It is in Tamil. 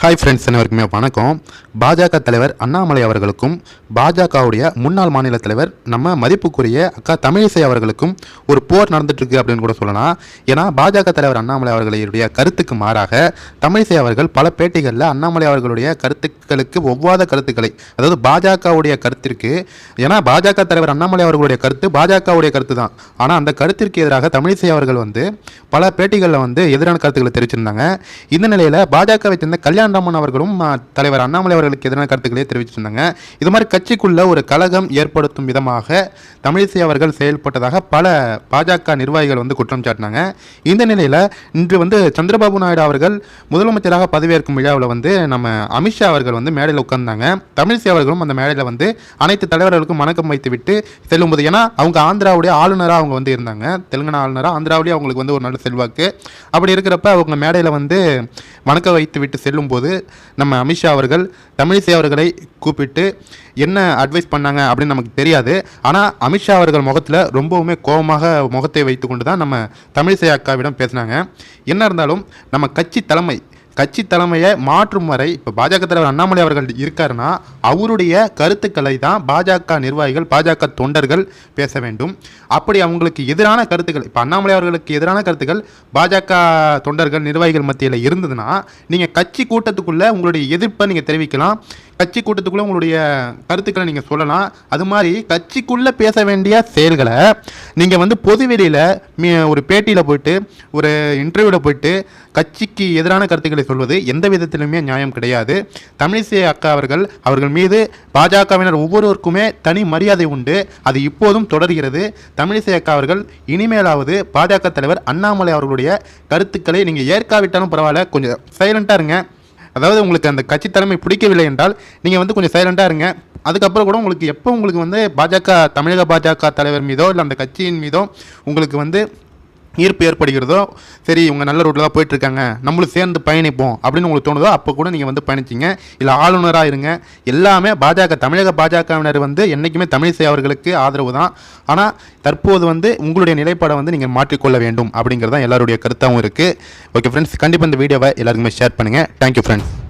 ஹாய் ஃப்ரெண்ட்ஸ் அனைவருக்குமே வணக்கம். பாஜக தலைவர் அண்ணாமலை அவர்களுக்கும் பாஜகவுடைய முன்னாள் மாநில தலைவர் நம்ம மதிப்புக்குரிய அக்கா தமிழிசை அவர்களுக்கும் ஒரு போர் நடந்துட்டுருக்கு அப்படின்னு கூட சொல்லலாம். ஏன்னா பாஜக தலைவர் அண்ணாமலை அவர்களுடைய கருத்துக்கு மாறாக தமிழிசை அவர்கள் பல பேட்டிகளில் அண்ணாமலை அவர்களுடைய கருத்துக்களுக்கு ஒவ்வாத கருத்துக்களை அதாவது பாஜகவுடைய கருத்திற்கு ஏன்னா பாஜக தலைவர் அண்ணாமலை அவர்களுடைய கருத்து பாஜகவுடைய கருத்து தான் ஆனால் அந்த கருத்திற்கு எதிராக தமிழிசை அவர்கள் வந்து பல பேட்டிகளில் வந்து எதிரான கருத்துக்களை தெரிவிச்சிருந்தாங்க. இந்த நிலையில் பாஜகவை சேர்ந்த கல்யாணராமன் அவர்களும் தலைவர் அண்ணாமலை அவர்களுக்கு எதிரான கருத்துக்களை தெரிவிச்சிருந்தாங்க. இது மாதிரி கட்சிக்குள்ள ஒரு கலகம் ஏற்படுத்தும் விதமாக தமிழிசை அவர்கள் செயல்பட்டதாக பல பாஜக நிர்வாகிகள் வந்து குற்றம் சாட்டினாங்க. இந்த நிலையில் இன்று வந்து சந்திரபாபு நாயுடு அவர்கள் முதலமைச்சராக பதவியேற்கும் விழாவில் வந்து நம்ம அமித்ஷா அவர்கள் வந்து மேடையில் உட்கார்ந்தாங்க. தமிழிசை அவர்களும் அந்த மேடையில் வந்து அனைத்து தலைவர்களுக்கும் வணக்கம் வைத்து விட்டு செல்லும்போது ஏன்னா அவங்க ஆந்திராவுடைய ஆளுநராக அவங்க வந்து இருந்தாங்க. தெலுங்கானா ஆளுநராக ஆந்திராவிலேயே அவங்களுக்கு வந்து ஒரு நல்ல செல்வாக்கு. அப்படி இருக்கிறப்ப அவங்க மேடையில் வந்து வணக்கம் வைத்து விட்டு போது நம்ம அமித்ஷா அவர்கள் தமிழிசை அவர்களை கூப்பிட்டு என்ன அட்வைஸ் பண்ணாங்க அப்படின்னு நமக்கு தெரியாது. ஆனால் அமித்ஷா அவர்கள் முகத்தில் ரொம்பவுமே கோபமாக முகத்தை வைத்துக்கொண்டு தான் நம்ம தமிழிசை அக்காவிடம் பேசினாங்க. என்ன இருந்தாலும் நம்ம கட்சி தலைமை கட்சி தலைமையை மாற்றும் வரை இப்போ பாஜக தலைவர் அண்ணாமலை அவர்கள் இருக்காருன்னா அவருடைய கருத்துக்களை தான் பாஜக நிர்வாகிகள் பாஜக தொண்டர்கள் பேச வேண்டும். அப்படி அவங்களுக்கு எதிரான கருத்துக்கள் இப்போ அண்ணாமலை அவர்களுக்கு எதிரான கருத்துக்கள் பாஜக தொண்டர்கள் நிர்வாகிகள் மத்தியில் இருந்ததுன்னா நீங்கள் கட்சி கூட்டத்துக்குள்ளே உங்களுடைய எதிர்ப்பை நீங்கள் தெரிவிக்கலாம். கட்சி கூட்டத்துக்குள்ளே உங்களுடைய கருத்துக்களை நீங்கள் சொல்லலாம். அது மாதிரி கட்சிக்குள்ளே பேச வேண்டிய செயல்களை நீங்கள் வந்து பொதுவெளியில் மீ ஒரு பேட்டியில் போயிட்டு ஒரு இன்டர்வியூவில் போயிட்டு கட்சிக்கு எதிரான கருத்துக்களை சொல்வது எந்த விதத்திலுமே நியாயம் கிடையாது. தமிழிசை அக்கா அவர்கள் அவர்கள் மீது பாஜகவினர் ஒவ்வொருவருக்குமே தனி மரியாதை உண்டு. அது இப்போதும் தொடர்கிறது. தமிழிசை அக்கா அவர்கள் இனிமேலாவது பாஜக தலைவர் அண்ணாமலை அவர்களுடைய கருத்துக்களை நீங்கள் ஏற்காவிட்டாலும் பரவாயில்ல. கொஞ்சம் சைலண்ட்டாக இருங்க. அதாவது உங்களுக்கு அந்த கட்சி தலைமை பிடிக்கவில்லை என்றால் நீங்கள் வந்து கொஞ்சம் சைலண்டாக இருங்க. அதுக்கப்புறம் கூட உங்களுக்கு எப்போ உங்களுக்கு வந்து பாஜக தமிழக பாஜக தலைவர் மீதோ இல்லை அந்த கட்சியின் மீதோ உங்களுக்கு வந்து ஈர்ப்பு ஏற்படுகிறதோ சரி இவங்க நல்ல ரூட்டில் தான் போயிட்டுருக்காங்க நம்மளும் சேர்ந்து பயணிப்போம் அப்படின்னு உங்களுக்கு தோணுதோ அப்போ கூட நீங்கள் வந்து பயணிச்சிங்க. இல்லை ஆளுநராக இருங்க. எல்லாமே பாஜக தமிழக பாஜகவினர் வந்து என்றைக்குமே தமிழிசை அவர்களுக்கு ஆதரவு தான். ஆனால் தற்போது வந்து உங்களுடைய நிலைப்பாடை வந்து நீங்கள் மாற்றிக்கொள்ள வேண்டும் அப்படிங்கிறது தான் எல்லாருடைய கருத்தாகவும் இருக்குது ஓகே ஃப்ரெண்ட்ஸ் கண்டிப்பாக இந்த வீடியோவை எல்லாருக்குமே ஷேர் பண்ணுங்கள் தேங்க்யூ ஃப்ரெண்ட்ஸ்